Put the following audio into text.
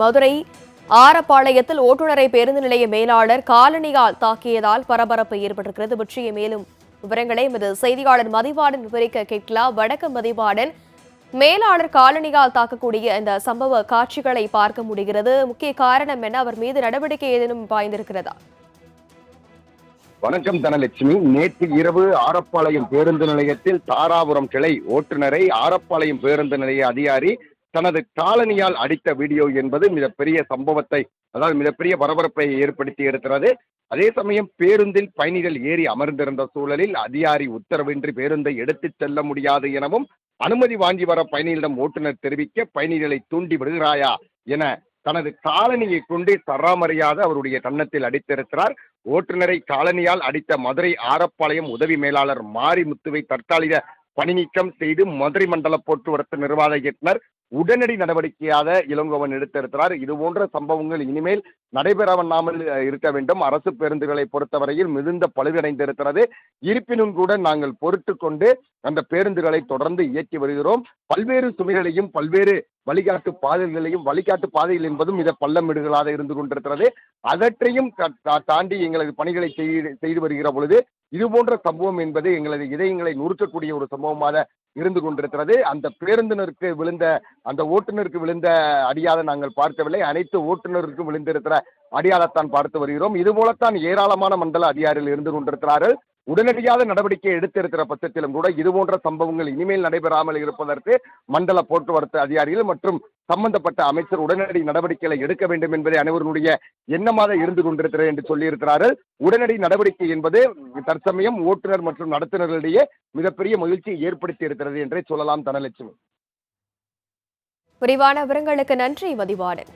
மதுரை ஆரப்பாளையத்தில் ஓட்டுநரை பேருந்து நிலைய மேலாளர் காலணியால் தாக்கியதால் பரபரப்பு ஏற்பட்டிருக்கிறது. பற்றிய மேலும் விவரங்களை எமது செய்தியாளர் மதிவாடன் விவரிக்க கேட்கலாம் வடக்கு மதிவாடன் மேலாளர் காலணியால் தாக்கக்கூடிய இந்த சம்பவ காட்சிகளை பார்க்க முடிகிறது. முக்கிய காரணம் என்ன? அவர் மீது நடவடிக்கை ஏதேனும் பாய்ந்திருக்கிறதா? வணக்கம் தனலட்சுமி. நேற்று இரவு ஆரப்பாளையம் பேருந்து நிலையத்தில் தாராபுரம் கிளை ஓட்டுநரை ஆரப்பாளையம் பேருந்து நிலைய அதிகாரி தனது காலனியால் அடித்த வீடியோ என்பது மிகப்பெரிய சம்பவத்தை அதாவது மிகப்பெரிய பரபரப்பை ஏற்படுத்தி இருக்கிறது. அதே சமயம் பேருந்தில் பயணிகள் ஏறி அமர்ந்திருந்த சூழலில் அதிகாரி உத்தரவின்றி பேருந்தை எடுத்துச் செல்ல முடியாது எனவும் அனுமதி வாங்கி வர பயணிகளிடம் ஓட்டுநர் தெரிவிக்க பயணிகளை தூண்டி விடுகிறாயா என தனது காலனியை கொண்டு சராமரியாத அவருடைய கன்னத்தில் அடித்திருக்கிறார். ஓட்டுநரை காலனியால் அடித்த மதுரை ஆரப்பாளையம் உதவி மேலாளர் மாரிமுத்துவை தற்காலிக பணி நீக்கம் செய்து மதுரை மண்டல போக்குவரத்து நிர்வாக இயக்குனர் உடனடி நடவடிக்கையாக இளங்கோவன் எடுத்திருக்கிறார். இது போன்ற சம்பவங்கள் இனிமேல் நடைபெறாமல் இருக்க வேண்டும். அரசு பேருந்துகளை பொறுத்தவரையில் மிகுந்த பழுதடைந்திருக்கிறது. இருப்பினும் கூட நாங்கள் பொறுத்து கொண்டு அந்த பேருந்துகளை தொடர்ந்து இயக்கி வருகிறோம். பல்வேறு சுமைகளையும் பல்வேறு வழிகாட்டு பாதைகளையும் வழிகாட்டு பாதைகள் என்பதும் இதை பள்ளமிடுகளாக இருந்து கொண்டிருக்கிறது. அதற்றையும் தா- தாண்டி எங்களது பணிகளை செய்து செய்து வருகிற பொழுது இது போன்ற சம்பவம் என்பது எங்களது இதயங்களை நுறுக்கக்கூடிய ஒரு சம்பவமாக இருந்து கொண்டிருக்கிறது. அந்த பேருந்தினருக்கு விழுந்த அந்த ஓட்டுநருக்கு விழுந்த அடியாத நாங்கள் பார்க்கவில்லை. அனைத்து ஓட்டுநருக்கும் விழுந்திருக்கிற அடியாளத்தான் பார்த்து வருகிறோம். இது போலத்தான் ஏராளமான மண்டல அதிகாரிகள் இருந்து கொண்டிருக்கிறார்கள். உடனடியாக நடவடிக்கை எடுத்திருக்கிற பட்சத்திலும் கூட இது போன்ற சம்பவங்கள் இனிமேல் நடைபெறாமல் இருப்பதற்கு மண்டல போக்குவரத்து அதிகாரிகள் மற்றும் சம்பந்தப்பட்ட அமைச்சர் உடனடி நடவடிக்கைகளை எடுக்க வேண்டும் என்பதை அனைவருடைய எண்ணமாக இருந்து கொண்டிருக்கிறது என்று சொல்லியிருக்கிறார்கள். உடனடி நடவடிக்கை என்பது தற்சமயம் ஓட்டுநர் மற்றும் நடத்துனர்களிடையே மிகப்பெரிய மகிழ்ச்சியை ஏற்படுத்தி இருக்கிறது என்றே சொல்லலாம் தனலட்சுமி. விரிவான விவரங்களுக்கு நன்றி மதிவாடன்